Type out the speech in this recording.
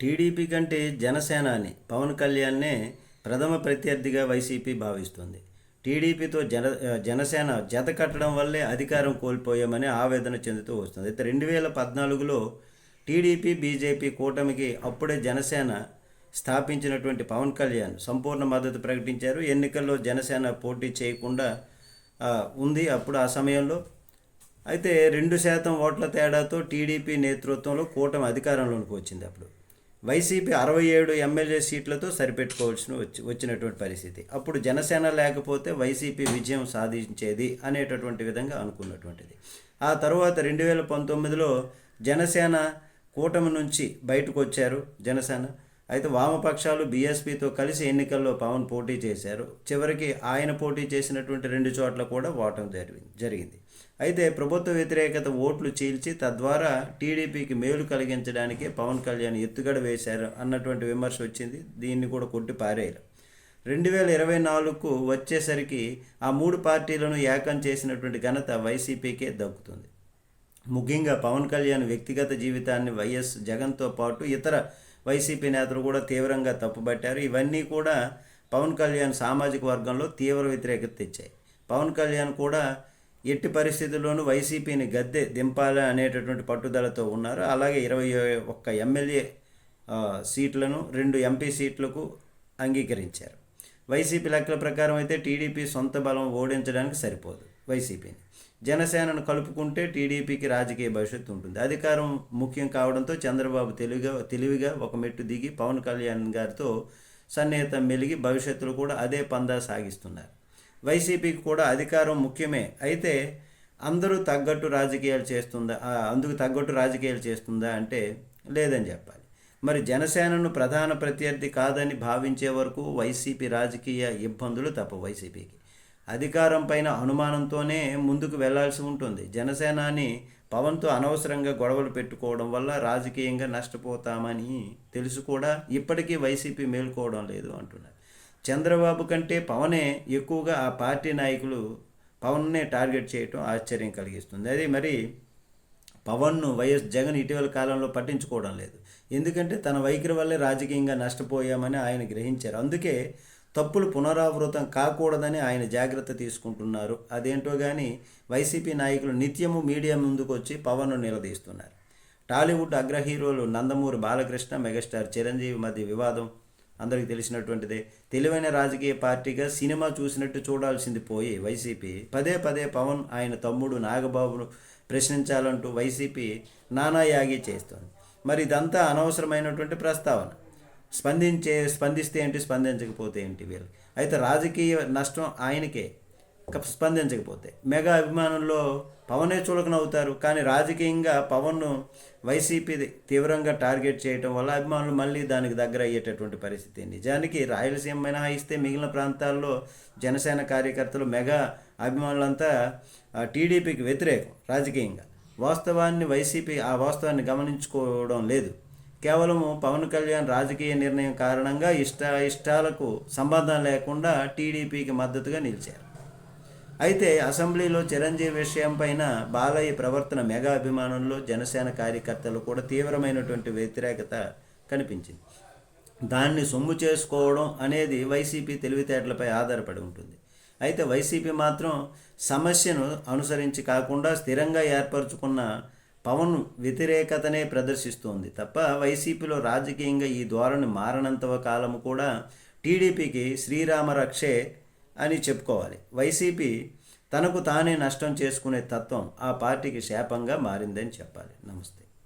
TDP కంటే జనసేనాని పవన్ కళ్యాణ్నే ప్రథమ ప్రత్యర్థిగా వైసీపీ భావిస్తుంది. టీడీపీతో జన జనసేన జత కట్టడం వల్లే అధికారం కోల్పోయామని ఆవేదన చెందుతూ వస్తుంది. అయితే రెండు వేల పద్నాలుగులో టీడీపీ బీజేపీ కూటమికి అప్పుడే జనసేన స్థాపించినటువంటి పవన్ కళ్యాణ్ సంపూర్ణ మద్దతు ప్రకటించారు. ఎన్నికల్లో జనసేన పోటీ చేయకుండా ఉంది అప్పుడు ఆ సమయంలో. అయితే రెండు శాతం ఓట్ల తేడాతో టీడీపీ నేతృత్వంలో కూటమి అధికారంలోకి వచ్చింది అప్పుడు. వైసీపీ అరవై ఏడు ఎమ్మెల్యే సీట్లతో సరిపెట్టుకోవాల్సిన వచ్చి వచ్చినటువంటి పరిస్థితి. అప్పుడు జనసేన లేకపోతే వైసీపీ విజయం సాధించేది అనేటటువంటి విధంగా అనుకున్నటువంటిది. ఆ తర్వాత రెండు వేల పంతొమ్మిదిలో జనసేన కూటమి నుంచి బయటకు వచ్చారు జనసేన. అయితే వామపక్షాలు బీఎస్పీతో కలిసి ఎన్నికల్లో పవన్ పోటీ చేశారు. చివరికి ఆయన పోటీ చేసినటువంటి రెండు చోట్ల కూడా ఓటం జరిగింది. జరిగింది. అయితే ప్రభుత్వ వ్యతిరేకత ఓట్లు చీల్చి తద్వారా టీడీపీకి మేలు కలిగించడానికి పవన్ కళ్యాణ్ ఎత్తుగడ వేశారు అన్నటువంటి విమర్శ వచ్చింది. దీన్ని కూడా కొట్టి పారేయరు రెండు వేల ఇరవై నాలుగుకు వచ్చేసరికి ఆ మూడు పార్టీలను ఏకం చేసినటువంటి ఘనత వైసీపీకే దక్కుతుంది. ముఖ్యంగా పవన్ కళ్యాణ్ వ్యక్తిగత జీవితాన్ని వైఎస్ జగన్తో పాటు ఇతర వైసీపీ నేతలు కూడా తీవ్రంగా తప్పుబట్టారు. ఇవన్నీ కూడా పవన్ కళ్యాణ్ సామాజిక వర్గంలో తీవ్ర వ్యతిరేకత తెచ్చాయి. పవన్ కళ్యాణ్ కూడా ఎట్టి పరిస్థితుల్లోనూ వైసీపీని గద్దె దింపాలి అనేటటువంటి పట్టుదలతో ఉన్నారు. అలాగే ఇరవై ఒక్క ఎమ్మెల్యే సీట్లను రెండు ఎంపీ సీట్లకు అంగీకరించారు. వైసీపీ లెక్కల ప్రకారం అయితే టీడీపీ సొంత బలం ఓడించడానికి సరిపోదు వైసీపీని. జనసేనను కలుపుకుంటే టీడీపీకి రాజకీయ భవిష్యత్తు ఉంటుంది. అధికారం ముఖ్యం కావడంతో చంద్రబాబు తెలివిగా తెలివిగా ఒక మెట్టు దిగి పవన్ కళ్యాణ్ గారితో సన్నిహితం మెలిగి భవిష్యత్తులో కూడా అదే పందా సాగిస్తున్నారు. వైసీపీకి కూడా అధికారం ముఖ్యమే. అయితే అందరూ తగ్గట్టు రాజకీయాలు చేస్తుందా అందుకు తగ్గట్టు రాజకీయాలు చేస్తుందా అంటే లేదని చెప్పాలి. మరి జనసేనను ప్రధాన ప్రత్యర్థి కాదని భావించే వరకు వైసీపీ రాజకీయ ఇబ్బందులు తప్ప వైసీపీకి. అధికారం పైన అనుమానంతోనే ముందుకు వెళ్ళాల్సి ఉంటుంది. జనసేనాని పవన్తో అనవసరంగా గొడవలు పెట్టుకోవడం వల్ల రాజకీయంగా నష్టపోతామని తెలుసు కూడా. ఇప్పటికీ వైసీపీ మేల్కోవడం లేదు అంటున్నారు. చంద్రబాబు కంటే పవనే ఎక్కువగా ఆ పార్టీ నాయకులు పవన్నే టార్గెట్ చేయటం ఆశ్చర్యం కలిగిస్తుంది. అది మరి పవన్ను వైఎస్ జగన్ ఇటీవల కాలంలో పట్టించుకోవడం లేదు. ఎందుకంటే తన వైఖరి వల్లే రాజకీయంగా నష్టపోయామని ఆయన గ్రహించారు. అందుకే తప్పులు పునరావృతం కాకూడదని ఆయన జాగ్రత్త తీసుకుంటున్నారు. అదేంటో కానీ వైసీపీ నాయకులు నిత్యము మీడియా ముందుకు వచ్చి పవన్ను నిలదీస్తున్నారు. టాలీవుడ్ అగ్ర హీరోలు నందమూరి బాలకృష్ణ మెగాస్టార్ చిరంజీవి మధ్య వివాదం అందరికీ తెలిసినటువంటిదే. తెలివైన రాజకీయ పార్టీగా సినిమా చూసినట్టు చూడాల్సింది పోయి వైసీపీ. పదే పదే పవన్ ఆయన తమ్ముడు నాగబాబును ప్రశ్నించాలంటూ వైసీపీ నానాయాగి చేస్తోంది. మరి ఇదంతా అనవసరమైనటువంటి ప్రస్తావన. స్పందించే స్పందిస్తే ఏంటి స్పందించకపోతే ఏంటి వీళ్ళు అయితే రాజకీయ నష్టం ఆయనకే. స్పందించకపోతే. మెగా అభిమానుల్లో పవనే చులకనవుతారు. కానీ రాజకీయంగా పవన్ను వైసీపీ తీవ్రంగా టార్గెట్ చేయటం వల్ల అభిమానులు మళ్ళీ దానికి దగ్గర అయ్యేటటువంటి పరిస్థితి. నిజానికి రాయలసీమ మినహాయిస్తే మిగిలిన ప్రాంతాల్లో జనసేన కార్యకర్తలు మెగా అభిమానులంతా ఆ, టీడీపీకి వ్యతిరేకం రాజకీయంగా. వాస్తవాన్ని వైసీపీ ఆ వాస్తవాన్ని గమనించుకోవడం లేదు. కేవలము పవన్ కళ్యాణ్ రాజకీయ నిర్ణయం కారణంగా ఇష్ట ఇష్టాలకు సంబంధం లేకుండా టీడీపీకి మద్దతుగా నిలిచారు. అయితే అసెంబ్లీలో చిరంజీవి విషయం పైన బాలయ్య ప్రవర్తన మెగా అభిమానుల్లో జనసేన కార్యకర్తలు కూడా తీవ్రమైనటువంటి వ్యతిరేకత కనిపించింది. దాన్ని సొమ్ము చేసుకోవడం అనేది వైసీపీ తెలివితేటలపై ఆధారపడి ఉంటుంది. అయితే వైసీపీ మాత్రం సమస్యను అనుసరించి కాకుండా స్థిరంగా ఏర్పరచుకున్న పవన్ వ్యతిరేకతనే ప్రదర్శిస్తోంది. తప్ప వైసీపీలో రాజకీయంగా ఈ ధోరణి మారనంత కాలం కూడా టీడీపీకి శ్రీరామ రక్షే అని చెప్పుకోవాలి. వైసీపీ తనకు తానే నష్టం చేసుకునే తత్వం ఆ పార్టీకి శాపంగా మారిందని చెప్పాలి. నమస్తే.